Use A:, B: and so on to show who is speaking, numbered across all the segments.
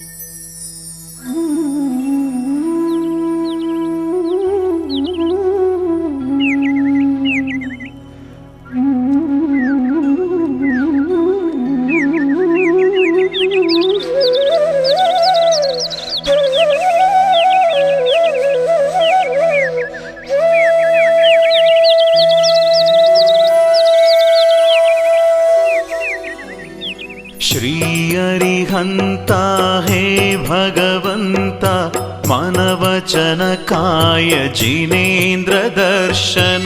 A: Thank you. श्रीहरिहन्ता हे भगवन्त मनवचनकाय जिनेन्द्रदर्शन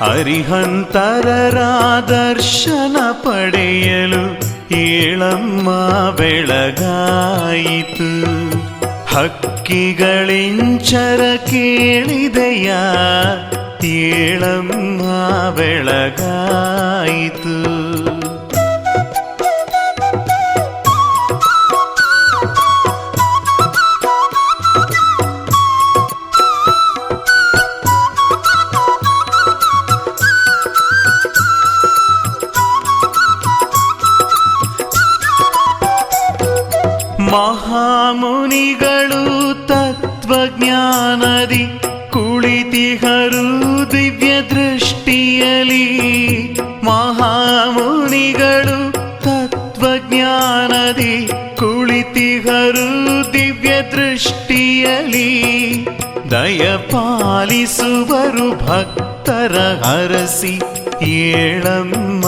A: ಹರಿಹಂತರರಾದರ್ಶನ ಪಡೆಯಲು ಏಳಮ್ಮ ಬೆಳಗಾಯಿತು ಹಕ್ಕಿಗಳಿಂಚರ ಕೇಳಿದೆಯ ಏಳಮ್ಮ ಬೆಳಗಾಯಿತು ಮಹಾಮುನಿಗಳು ತತ್ವಜ್ಞಾನದಿ ಕುಳಿತಿಹರು ದಿವ್ಯ ದೃಷ್ಟಿಯಲಿ ಮಹಾಮುನಿಗಳು ತತ್ವಜ್ಞಾನದಿ ಕುಳಿತಿಹರು ದಿವ್ಯ ದೃಷ್ಟಿಯಲಿ ದಯ ಪಾಲಿಸುವರು ಭಕ್ತರ ಹರಸಿ ಏಳಮ್ಮ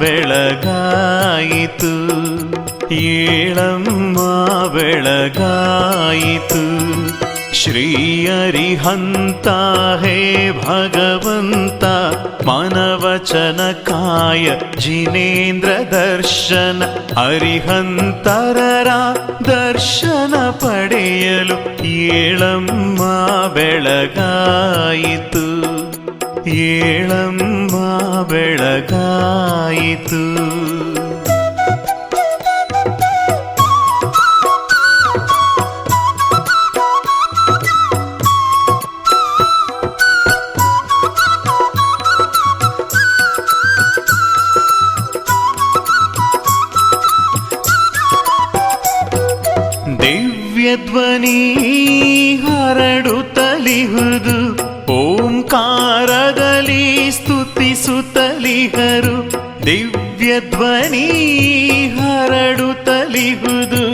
A: ಬೆಳಗಾಯಿತು. ಏಳಮ್ಮ ಬೆಳಗಾಯಿತು. ಶ್ರೀಹರಿಹಂತ, ಹೇ ಭಗವಂತ ಮನವಚನಕಾಯ ಜಿನೇಂದ್ರ ದರ್ಶನ ಹರಿಹಂತರರ ದರ್ಶನ ಪಡೆಯಲು ಏಳಮ್ಮ ಬೆಳಗಾಯಿತು. ಏಳಮ್ಮ ಬೆಳಗಾಯಿತು. ದಿವ್ಯಧ್ವನಿ ಹರಡುತ್ತಲಿಹುದು ಓಂಕಾರದಲ್ಲಿ ಸ್ತುತಿಸುತ್ತಲಿಹರು ದಿವ್ಯಧ್ವನಿ ಹರಡುತ್ತಲಿಹುದು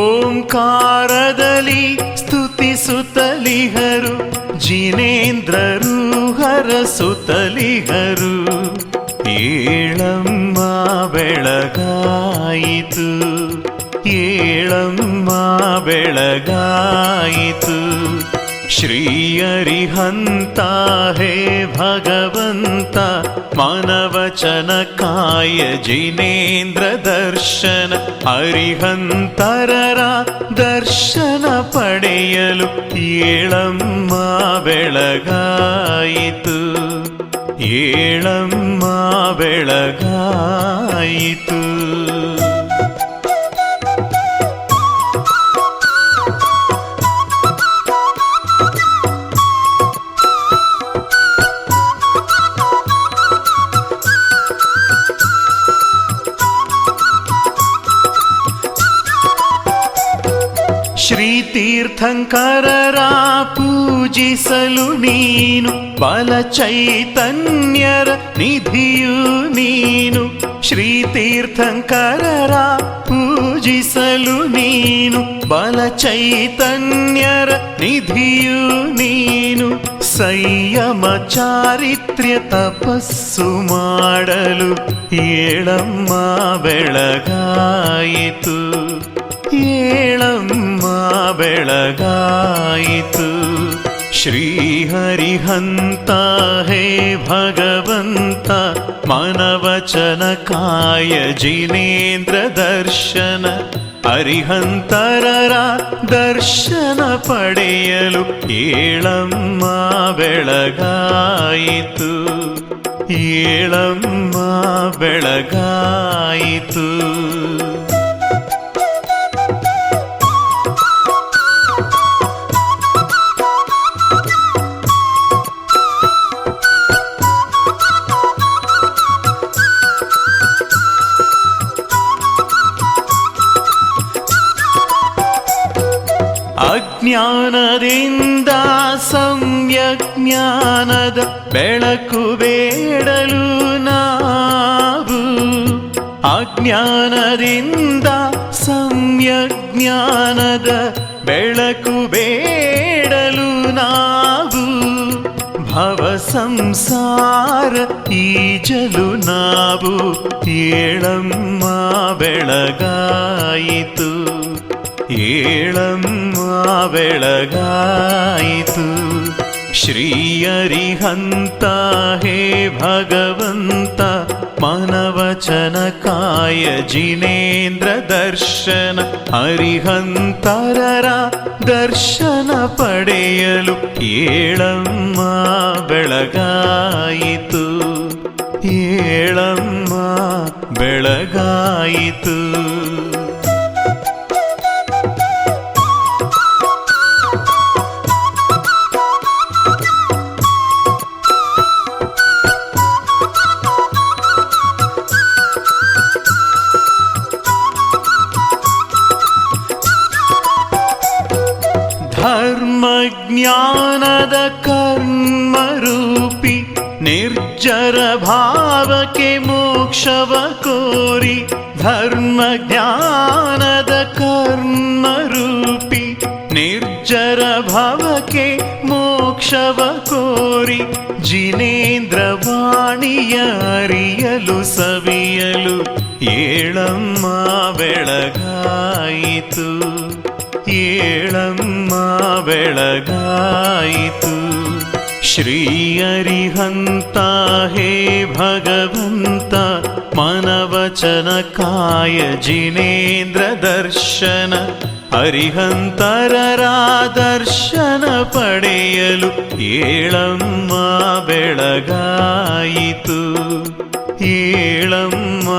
A: ಓಂಕಾರದಲ್ಲಿ ಸ್ತುತಿಸುತ್ತಲಿಹರು ಜಿನೇಂದ್ರರು ಹರಸುತ್ತಲಿಹರು ಏಳಮ್ಮ ಬೆಳಗಾಯಿತು ಏಳಮ್ಮ ಬೆಳಗಾಯಿತು ಶ್ರೀಹರಿಹಂತ ಹೇ ಭಗವಂತ ಮಾನವಚನಕಾಯ ಜಿನೇಂದ್ರ ದರ್ಶನ ಹರಿಹಂತರರ ದರ್ಶನ ಪಡೆಯಲು ಏಳಮ್ಮ ಬೆಳಗಾಯಿತು ಏಳಮ್ಮ ಬೆಳಗಾಯಿತು ಶ್ರೀತೀರ್ಥಂಕರರ ಪೂಜಿಸಲು ನೀನು ಬಲ ಚೈತನ್ಯರ ನಿಧಿಯು ನೀನು ಶ್ರೀತೀರ್ಥಂಕರರ ಪೂಜಿಸಲು ನೀನು ಬಲ ಚೈತನ್ಯರ ನಿಧಿಯು ನೀನು ಸಂಯಮ ಚಾರಿತ್ರ್ಯ ತಪಸ್ಸು ಮಾಡಲು ಏಳಮ್ಮ ಬೆಳಗಾಯಿತು ಏಳಮ್ಮ ಬೆಳಗಾಯಿತು. ಶ್ರೀಹರಿಹಂತ ಹೇ ಭಗವಂತ ಮನವಚನಕಾಯ ಜಿನೇಂದ್ರ ದರ್ಶನ ಹರಿಹಂತರರ ದರ್ಶನ ಪಡೆಯಲು ಏಳಮ್ಮ ಬೆಳಗಾಯಿತು. ಏಳಮ್ಮ ಬೆಳಗಾಯಿತು. ಅಜ್ಞಾನದಿಂದ ಸಮ್ಯಜ್ಞಾನದ ಬೆಳಕು ಬೇಡಲು ನಾವು ಅಜ್ಞಾನದಿಂದ ಸಮ್ಯಜ್ಞಾನದ ಬೆಳಕು ಬೇಡಲು ನಾವು ಭವ ಸಂಸಾರ ಈಜಲು ನಾವು ಏಳಮ್ಮ ಬೆಳಗಾಯಿತು. ಏಳಮ್ಮ ಬೆಳಗಾಯಿತು. ಶ್ರೀಯರಿಹಂತ ಹೇ ಭಗವಂತ, ಮನವಚನ ಕಾಯ ಜಿನೇಂದ್ರ ದರ್ಶನ ಹರಿಹಂತರರ ದರ್ಶನ ಪಡೆಯಲು ಏಳಮ್ಮ ಬೆಳಗಾಯಿತು. ಏಳಮ್ಮ, ಬೆಳಗಾಯಿತು. ಧರ್ಮಜ್ಞಾನದ ಕರ್ಮರೂಪಿ, ನಿರ್ಜರ ಭಾವಕ್ಕೆ ಮೋಕ್ಷವ ಕೋರಿ, ಧರ್ಮಜ್ಞಾನದ ಕರ್ಮರೂಪಿ, ನಿರ್ಜರ ಭಾವಕ್ಕೆ ಮೋಕ್ಷವ ಕೋರಿ, ಜಿನೇಂದ್ರ ವಾಣಿಯರಿಯಲು ಸವಿಯಲು, ಏಳಮ್ಮ ಬೆಳಗಾಯಿತು. ಏಳಮ್ಮ ಬೆಳಗಾಯಿತು. ಶ್ರೀಯರಿಹಂತ ಹೇ ಭಗವಂತ, ಮನವಚನ ಕಾಯ ಜಿನೇಂದ್ರ ದರ್ಶನ ಹರಿಹಂತರರ ದರ್ಶನ ಪಡೆಯಲು ಏಳಮ್ಮ ಬೆಳಗಾಯಿತು. ಏಳಮ್ಮ